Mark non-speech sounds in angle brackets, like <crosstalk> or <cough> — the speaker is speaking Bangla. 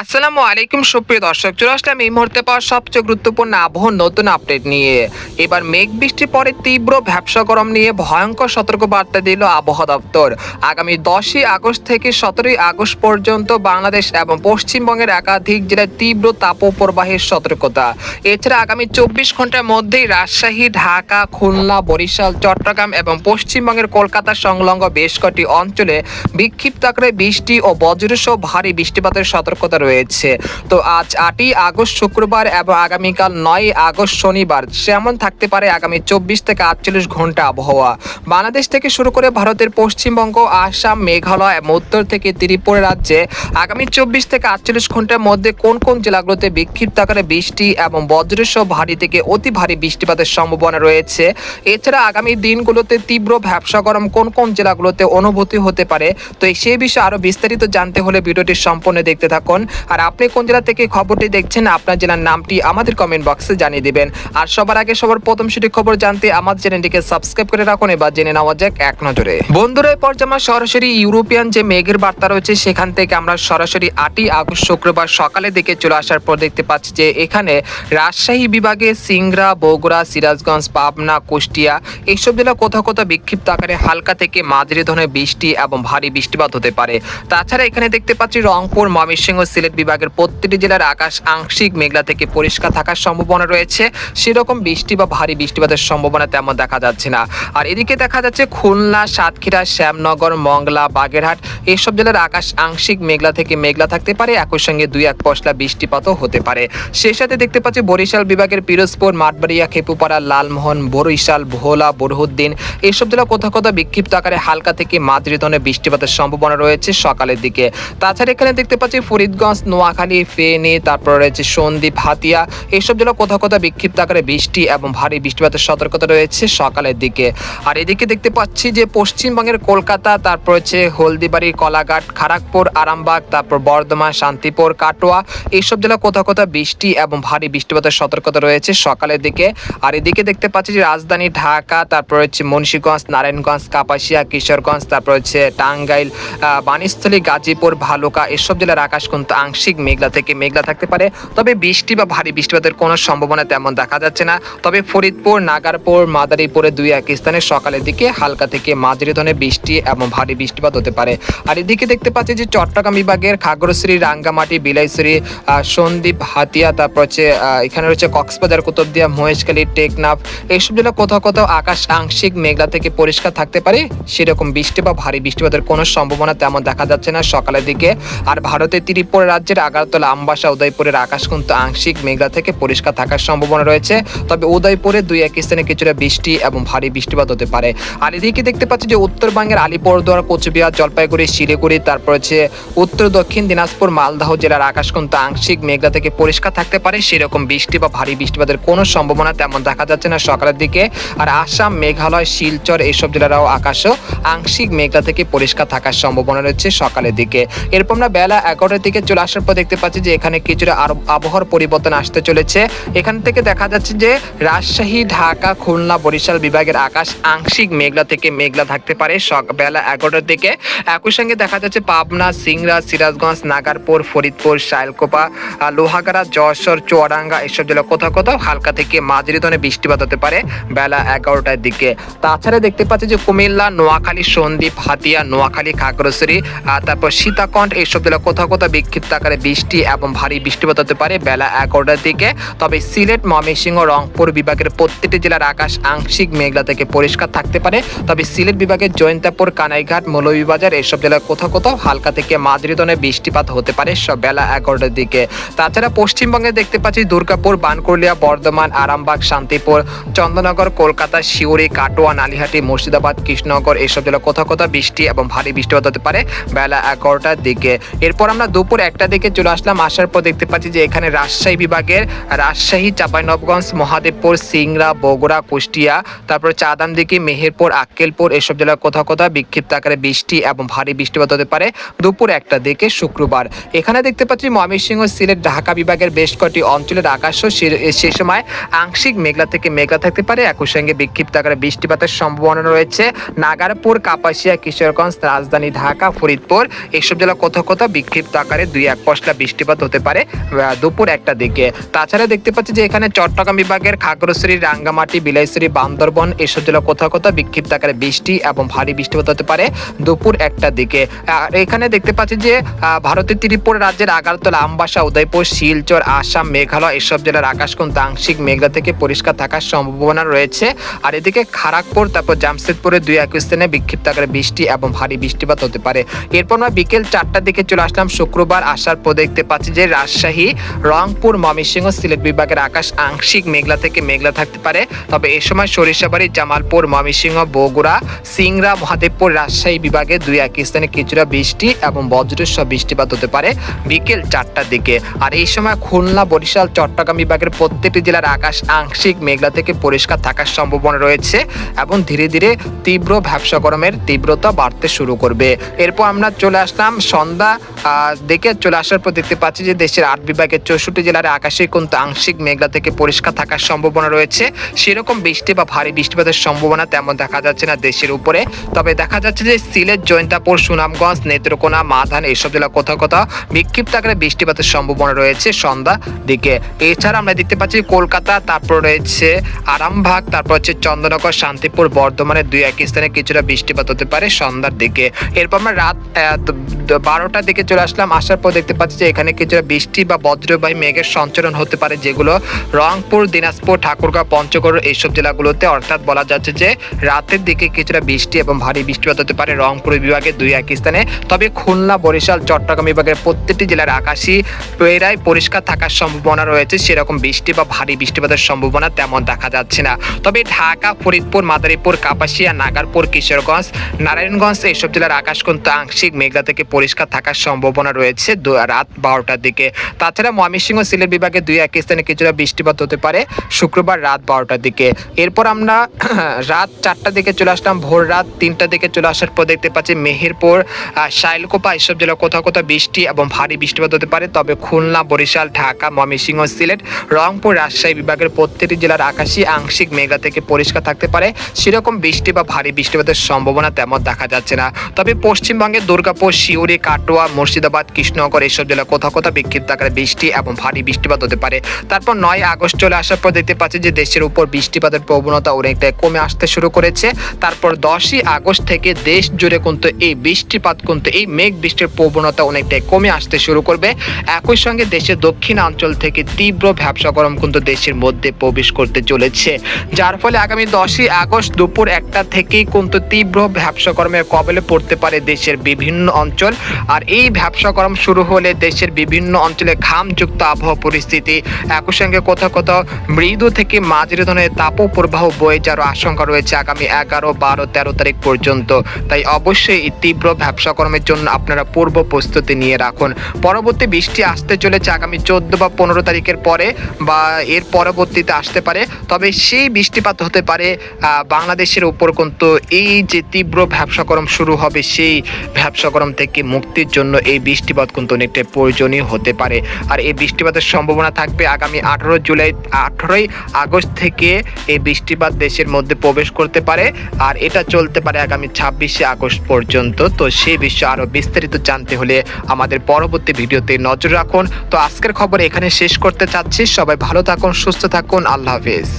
আসসালামু আলাইকুম, সুপ্রিয় দর্শক। চলে আসলাম এই মুহূর্তে পাওয়া সবচেয়ে গুরুত্বপূর্ণ আবহাওয়ার নতুন আপডেট নিয়ে। এবার মেঘ বৃষ্টির পরে তীব্র ব্যবসা গরম নিয়ে ভয়ঙ্কর সতর্ক বার্তা দিল আবহাওয়া দপ্তর। আগামী দশই আগস্ট থেকে সতেরোই আগস্ট পর্যন্ত বাংলাদেশ এবং পশ্চিমবঙ্গের একাধিক জেলায় তীব্র তাপপ্রবাহের সতর্কতা। এছাড়া আগামী চব্বিশ ঘণ্টার মধ্যেই রাজশাহী, ঢাকা, খুলনা, বরিশাল, চট্টগ্রাম এবং পশ্চিমবঙ্গের কলকাতা সংলগ্ন বেশ কটি অঞ্চলে বিক্ষিপ্ত আকারে বৃষ্টি ও বজ্রসহ ভারী বৃষ্টিপাতের সতর্কতা রয়েছে। তো আজ আটই আগস্ট শুক্রবার এবং আগামীকাল নয় আগস্ট শনিবার যেমন থাকতে পারে আগামী চব্বিশ থেকে আটচল্লিশ ঘণ্টা আবহাওয়া। বাংলাদেশ থেকে শুরু করে ভারতের পশ্চিমবঙ্গ, আসাম, মেঘালয় এবং উত্তর থেকে ত্রিপুরা রাজ্যে আগামী চব্বিশ থেকে আটচল্লিশ ঘণ্টার মধ্যে কোন কোন জেলাগুলোতে বিক্ষিপ্ত আকারে বৃষ্টি এবং বজ্রসহ ভারী থেকে অতি ভারী বৃষ্টিপাতের সম্ভাবনা রয়েছে? এছাড়া আগামী দিনগুলোতে তীব্র ব্যবসা গরম কোন কোন জেলাগুলোতে অনুভূতি হতে পারে? তো সেই বিষয়ে আরও বিস্তারিত জানতে হলে ভিডিওটি সম্পূর্ণ দেখতে থাকুন। আর আপনি কোন জেলা থেকে খবরটি দেখছেন, আপনার জেলার নামটি আমাদের কমেন্ট বক্সে জানিয়ে দিবেন। আর সবার আগে সবার প্রথম সেটি খবর জানতে আমাদের চ্যানেলটিকে সাবস্ক্রাইব করে রাখুন, এবার জেনে নেওয়া যাক এক নজরে। বন্ধুরা এরপর যে সরাসরি ইউরোপিয়ান যে মেঘের বার্তা রয়েছে, সেখান থেকে আমরা সরাসরি আটই আগস্ট শুক্রবার সকালের দিকে চলে আসার পর দেখতে পাচ্ছি যে এখানে রাজশাহী বিভাগে সিংড়া, বগুড়া, সিরাজগঞ্জ, পাবনা, কুষ্টিয়া এইসব জেলা কোথাও কোথাও বিক্ষিপ্ত আকারে হালকা থেকে মাঝারি ধরনের বৃষ্টি এবং ভারী বৃষ্টিপাত হতে পারে। তাছাড়া এখানে দেখতে পাচ্ছি রংপুর, ময়মনসিংহ সিলেট বিভাগের প্রতিটি জেলার আকাশ আংশিক মেঘলা থেকে পরিষ্কার থাকার সম্ভাবনা রয়েছে। সেরকম বৃষ্টি বা ভারী বৃষ্টিপাতের সম্ভাবনা তেমন দেখা যাচ্ছে না। আর এদিকে দেখা যাচ্ছে খুলনা, সাতক্ষীরা, শ্যামনগর, মংলা, বাগেরহাট এইসব জেলার আকাশ আংশিক মেঘলা থেকে মেঘলা থাকতে পারে। একই সঙ্গে দুই এক পশলা বৃষ্টিপাতও হতে পারে। সেই সাথে দেখতে পাচ্ছি বরিশাল বিভাগের পিরোজপুর, মাঠবাড়িয়া, খেপুপাড়া, লালমোহন, বরিশাল, ভোলা, বরহুদ্দিন এইসব জেলা কোথাও কোথাও বিক্ষিপ্ত আকারে হালকা থেকে মাঝারি ধরনের বৃষ্টিপাতের সম্ভাবনা রয়েছে সকালের দিকে। তাছাড়া এখানে দেখতে পাচ্ছি ফরিদগঞ্জ নোয়াখালী ফেনী তারপর রয়েছে সন্দ্বীপ হাতিয়া। এইসব জেলা কোথাও কোথাও বিক্ষিপ্ত আকারে বৃষ্টি এবং ভারী বৃষ্টিপাতের সতর্কতা রয়েছে সকালের দিকে। আর এদিকে দেখতে পাচ্ছি যে পশ্চিমবঙ্গের কলকাতা তারপর হচ্ছে হলদিবাড়ি কলাঘাট খড়গপুর আরামবাগ তারপর বর্ধমান শান্তিপুর কাটোয়া এইসব জেলা কোথাও কোথাও বৃষ্টি এবং ভারী বৃষ্টিপাতের সতর্কতা রয়েছে সকালের দিকে। আর এদিকে দেখতে পাচ্ছি যে রাজধানী ঢাকা তারপর হচ্ছে মুন্সীগঞ্জ নারায়ণগঞ্জ কাপাসিয়া কিশোরগঞ্জ তারপর হচ্ছে টাঙ্গাইল আহ, বাণীস্থলী গাজীপুর ভালুকা এসব জেলার আকাশ কিন্তু আংশিক মেঘলা থেকে মেঘলা থাকতে পারে। তবে বৃষ্টি বা ভারী বৃষ্টিপাতের কোনো সম্ভাবনা তেমন দেখা যাচ্ছে না। তবে ফরিদপুর নাগারপুর মাদারীপুরে দুই এক স্থানে সকালের দিকে হালকা থেকে মাঝারি ধরনের বৃষ্টি এবং ভারী বৃষ্টিপাত হতে পারে। আর এদিকে দেখতে পাচ্ছি যে চট্টগ্রাম বিভাগের খাগড়শ্রী রাঙ্গামাটি আহ, সন্দ্বীপ হাতিয়া তারপর হচ্ছে এখানে রয়েছে কক্সবাজার কুতুবদিয়া মহেশখালী টেকনাফ। এইসব জেলা কোথাও কোথাও আকাশ আংশিক মেঘলা থেকে পরিষ্কার থাকতে পারে। সেরকম বৃষ্টি বা ভারী বৃষ্টিপাতের কোনো সম্ভাবনা তেমন দেখা যাচ্ছে না সকালের দিকে। আর ভারতের ত্রিপুরা রাজ্যের আগারতলা, আমবাসা, উদয়পুরের আকাশ কিন্তু আংশিক মেঘলা থেকে পরিষ্কার থাকার সম্ভাবনা রয়েছে। তবে উদয়পুরে দুই এক স্থানে কিছুটা বৃষ্টি এবং ভারী বৃষ্টিপাত হতে পারে। আর এদিকে দেখতে পাচ্ছি যে উত্তরবঙ্গের আলিপুরদুয়ার, কোচবিহার, জলপাইগুড়ি, শিলিগুড়ি, তারপর হচ্ছে উত্তর, দক্ষিণ দিনাজপুর, মালদহ জেলার আকাশ কিন্তু আংশিক মেঘলা থেকে পরিষ্কার থাকতে পারে। সেরকম বৃষ্টি বা ভারী বৃষ্টিপাতের কোনো সম্ভাবনা তেমন দেখা যাচ্ছে না সকালের দিকে। আর আসাম, মেঘালয়, শিলচর এইসব জেলারাও আকাশও আংশিক মেঘলা থেকে পরিষ্কার থাকার সম্ভাবনা রয়েছে সকালের দিকে। এরপর আমরা বেলা এগারোটার দিকে চলে আসার পর দেখতে পাচ্ছি যে এখানে কিছুটা আরও আবহাওয়ার পরিবর্তন আসতে চলেছে। এখান থেকে দেখা যাচ্ছে যে রাজশাহী, ঢাকা, খুলনা, বরিশাল বিভাগের আকাশ আংশিক মেঘলা থেকে মেঘলা থাকতে পারে। বেলা এগারোটার দিকে একই সঙ্গে দেখা যাচ্ছে পাবনা, সিংড়া, সিরাজগঞ্জ, নাগারপুর, ফরিদপুর শাইলকোপা লোহাগাড়া, যশোর, চুয়াডাঙ্গা এসব জেলা কোথাও কোথাও হালকা থেকে মাঝারি ধরনের বৃষ্টিপাত হতে পারে বেলা এগারোটার দিকে। তাছাড়া দেখতে পাচ্ছি যে কুমিল্লা, নোয়াখালী, সন্দ্বীপ, হাতিয়া, নোয়াখালী, খাগড়াছড়ি তারপর সীতাকণ্ঠ এইসব জেলা কোথাও কোথাও বিক্ষিপ্ত আকারে বৃষ্টি এবং ভারী বৃষ্টিপাত হতে পারে বেলা এগারোটার দিকে। তবে সিলেট, ময়মনসিংহ, রংপুর বিভাগের প্রত্যেকটি জেলার আকাশ আংশিক মেঘলা থেকে পরিষ্কার থাকতে পারে। তবে সিলেট বিভাগের জয়ন্তাপুর কানাইঘাট, মৌলভীবাজার এইসব জেলার কোথাও কোথাও হালকা থেকে মাঝারি ধরনের বৃষ্টিপাত হতে পারে সব বেলা এগারোটার দিকে। তাছাড়া পশ্চিমবঙ্গে দেখতে পাচ্ছি দুর্গাপুর বানকুলিয়া বর্ধমান, আরামবাগ, শান্তিপুর, চন্দ্রনগর, কলকাতা শিউরি কাটোয়া, নালিহাটি, মুর্শিদাবাদ, কৃষ্ণনগর এসব জেলা কোথাও কোথাও বৃষ্টি এবং ভারী বৃষ্টিপাত হতে পারে বেলা এগারোটার দিকে। এরপর আমরা দুপুর একটা দিকে চলে আসলাম, আসার পর দেখতে পাচ্ছি যে এখানে রাজশাহী বিভাগের রাজশাহী, চাঁপাইনবগঞ্জ, মহাদেবপুর, সিংড়া, বগুড়া, কুষ্টিয়া, তারপর চাঁদান দিকে মেহেরপুর, আক্কেলপুর এসব জেলার কোথাও কোথাও বিক্ষিপ্ত আকারে বৃষ্টি এবং ভারী বৃষ্টিপাত হতে পারে দুপুর একটা দিকে শুক্রবার। এখানে দেখতে পাচ্ছি ময়মনসিংহ, সিলেট, ঢাকা বিভাগের বেশ কয়েকটি অঞ্চলের আকাশও সে সময় আংশিক মেঘলা থেকে মেঘলা থাকতে পারে, একই সঙ্গে বিক্ষিপ্ত আকারে বৃষ্টিপাতের সম্ভাবনা রয়েছে। নাগারপুর, কাপাসিয়া, কিশোরগঞ্জ, রাজধানী ঢাকা, ফরিদপুর এসব জেলা কোথাও কোথাও বিক্ষিপ্ত আকারে দুই এক পশলা বৃষ্টিপাত হতে পারে দুপুর একটা দিকে। তাছাড়া দেখতে পাচ্ছি যে এখানে চট্টগ্রাম বিভাগের খাগড়াছড়ি, রাঙ্গামাটি, বিলাইছড়ি, বান্দরবন এসব জেলা কোথাও কোথাও বিক্ষিপ্ত আকারে বৃষ্টি এবং ভারী বৃষ্টিপাত হতে পারে দুপুর একটা দিকে। আর এখানে দেখতে পাচ্ছি যে ভারতের ত্রিপুরা রাজ্যের আগারতলা, আমবাসা, উদয়পুর, শিলচর, আসাম, মেঘালয় এসব জেলার আকাশ কিন্তু আংশিক মেঘলা থেকে পরিষ্কার থাকার সম্ভাবনা রয়েছে। আর এদিকে খড়গপুর তারপর জামশেদপুরে দুই এক স্থানে বিক্ষিপ্ত আকারে বৃষ্টি এবং ভারী বৃষ্টিপাত হতে পারে। এরপর আমরা বিকেল চারটার দিকে চলে আসলাম শুক্রবার আসার পর দেখতে পাচ্ছি যে রাজশাহী, রংপুর, ময়মনসিংহ, সিলেট বিভাগের আকাশ আংশিক মেঘলা থেকে মেঘলা থাকতে পারে। তবে এ সময় সরিষাবাড়ি, জামালপুর, ময়মনসিংহ, বগুড়া, সিংড়া, মহাদেবপুর, রাজশাহী বিভাগে দুই এক স্থানে কিছুটা বৃষ্টি এবং বজ্রের বৃষ্টিপাত হতে পারে বিকেল চারটার দিকে। আর এই সময় খুলনা, বরিশাল, চট্টগ্রাম বিভাগের প্রত্যেকটি জেলার আকাশ আংশিক মেঘলা থেকে পরিষ্কার থাকার সম্ভাবনা রয়েছে এবং ধীরে ধীরে তীব্র ব্যবসা গরমের তীব্রতা বাড়তে শুরু করবে। এরপর আমরা চলে আসলাম সন্ধ্যা দিকে চলে আসার পর দেখতে পাচ্ছি যে দেশের আট বিভাগের চৌষট্টি জেলার আকাশে কিন্তু আংশিক মেঘলা থেকে পরিষ্কার থাকার সম্ভাবনা রয়েছে। সেরকম বৃষ্টি বা ভারী বৃষ্টিপাতের সম্ভাবনা তেমন দেখা যাচ্ছে না দেশের উপরে। তবে দেখা যাচ্ছে যে সিলেট জৈন্তাপুর সুনামগঞ্জ, নেত্রকোনা মাধান এইসব জেলা কোথাও কোথাও বিক্ষিপ্ত আকারে বৃষ্টিপাতের সম্ভাবনা রয়েছে সন্ধ্যা দিকে। এছাড়া আমরা দেখতে পাচ্ছি কলকাতা, তারপর রয়েছে আরামবাগ, তারপর হচ্ছে চন্দ্রনগর শান্তিপুর বর্ধমানের দুই এক স্থানে কিছুটা বৃষ্টিপাত হতে পারে সন্ধ্যার দিকে। এরপর আমরা রাত বারোটার দিকে চলে আসলাম। আসার পর দেখতে পাচ্ছি যে এখানে কিছুটা বৃষ্টি বা বজ্রবাহী মেঘের সঞ্চালন হতে পারে, যেগুলো রংপুর, দিনাজপুর ঠাকুরগাঁও পঞ্চগড় এইসব জেলাগুলোতে, অর্থাৎ বলা যাচ্ছে যে রাতের দিকে কিছুটা বৃষ্টি এবং ভারী বৃষ্টিপাত হতে পারে রংপুর বিভাগে দুই এক স্থানে। তবে খুলনা, বরিশাল, চট্টগ্রাম বিভাগের প্রত্যেকটি জেলার আকাশই প্রায় পরিষ্কার থাকার সম্ভাবনা রয়েছে। সেরকম বৃষ্টি বা ভারী বৃষ্টিপাতের সম্ভাবনা তেমন দেখা যাচ্ছে না। তবে ঢাকা, ফরিদপুর, মাদারীপুর, কাপাসিয়া, নাগারপুর, কিশোরগঞ্জ, নারায়ণগঞ্জ এইসব জেলার আকাশ কিন্তু আংশিক মেঘলা থেকে পরিষ্কার থাকার সম্ভাবনা রয়েছে। রাত বারোটার দিকে। তাছাড়া ময়মনসিংহ সিলেট বিভাগে দুই এক স্থানে কিছুটা বৃষ্টিপাত হতে পারে শুক্রবার রাত বারোটার দিকে। এরপর আমরা <clears throat> রাত চারটার দিকে চলে আসলাম। ভোর রাত তিনটার দিকে চলে আসার পর দেখতে পাচ্ছি মেহেরপুর শাইলকোপা, এসব জেলা কোথাও কোথাও বৃষ্টি এবং ভারী বৃষ্টিপাত হতে পারে। তবে খুলনা, বরিশাল, ঢাকা, ময়মনসিংহ, সিলেট, রংপুর, রাজশাহী বিভাগের প্রত্যেকটি জেলার আকাশই আংশিক মেঘলা থেকে পরিষ্কার থাকতে পারে। সেরকম বৃষ্টি বা ভারী বৃষ্টিপাতের সম্ভাবনা তেমন দেখা যাচ্ছে না। তবে পশ্চিমবঙ্গে দুর্গাপুর শিউরি কাটোয়া, মুর্শিদাবাদ কৃষ্ণনগর এসব জেলা কোথাও কোথাও বিক্ষিপ্ত আকারে বৃষ্টি এবং ভারী বৃষ্টিপাত হতে পারে। তারপর নয় আগস্ট চলে আসার পর দেখতে পাচ্ছি যে দেশের উপর বৃষ্টিপাতের প্রবণতা অনেকটাই কমে আসতে শুরু করেছে। তারপর দশই আগস্ট থেকে দেশ জুড়ে কিন্তু এই বৃষ্টিপাত, কিন্তু এই মেঘ বৃষ্টির প্রবণতা অনেকটাই কমে আসতে শুরু করবে। একই সঙ্গে দেশের দক্ষিণাঞ্চল থেকে তীব্র ব্যবসা গরম কিন্তু দেশের মধ্যে প্রবেশ করতে চলেছে। যার ফলে আগামী দশই আগস্ট দুপুর একটা থেকেই কিন্তু তীব্র ব্যবসা গরমের কবলে পড়তে পারে দেশের বিভিন্ন অঞ্চল। আর এই ব্যবসা গরম শুরু হলে দেশের বিভিন্ন অঞ্চলে ঘামযুক্ত আবহাওয়া পরিস্থিতি, একই সঙ্গে কোথাও কোথাও মৃদু থেকে মাঝারি ধরনের তাপ প্রবাহ বয়ে যাওয়ার আশঙ্কা রয়েছে আগামী এগারো, বারো, তেরো তারিখ পর্যন্ত। তাই অবশ্যই তীব্র ব্যবসা কর্মের জন্য আপনারা পূর্ব প্রস্তুতি নিয়ে রাখুন। পরবর্তী বৃষ্টি আসতে চলেছে আগামী চোদ্দ বা পনেরো তারিখের পরে বা এর পরবর্তীতে আসতে পারে। তবে সেই বৃষ্টিপাত হতে পারে বাংলাদেশের উপর কিন্তু এই যে তীব্র ব্যবসা গরম শুরু হবে, সেই ব্যবসা থেকে মুক্তির জন্য এই বৃষ্টিপাত কিন্তু অনেকটা প্রয়োজনীয় হতে পারে। আর এই বৃষ্টিপাতের সম্ভাবনা থাকবে আগামী আঠারো জুলাই, আঠারোই আগস্ট থেকে এই বৃষ্টিপাত দেশের মধ্যে প্রবেশ করতে পারে, আর এটা চলতে পারে আগামী ছাব্বিশে আগস্ট পর্যন্ত। তো সেই বিষয়ে আরও বিস্তারিত জানতে হলে আমাদের পরবর্তী ভিডিওতে নজর রাখুন। তো আজকের খবর এখানে শেষ করতে চাচ্ছি। সবাই ভালো থাকুন, সুস্থ থাকুন। আল্লাহ হাফিজ।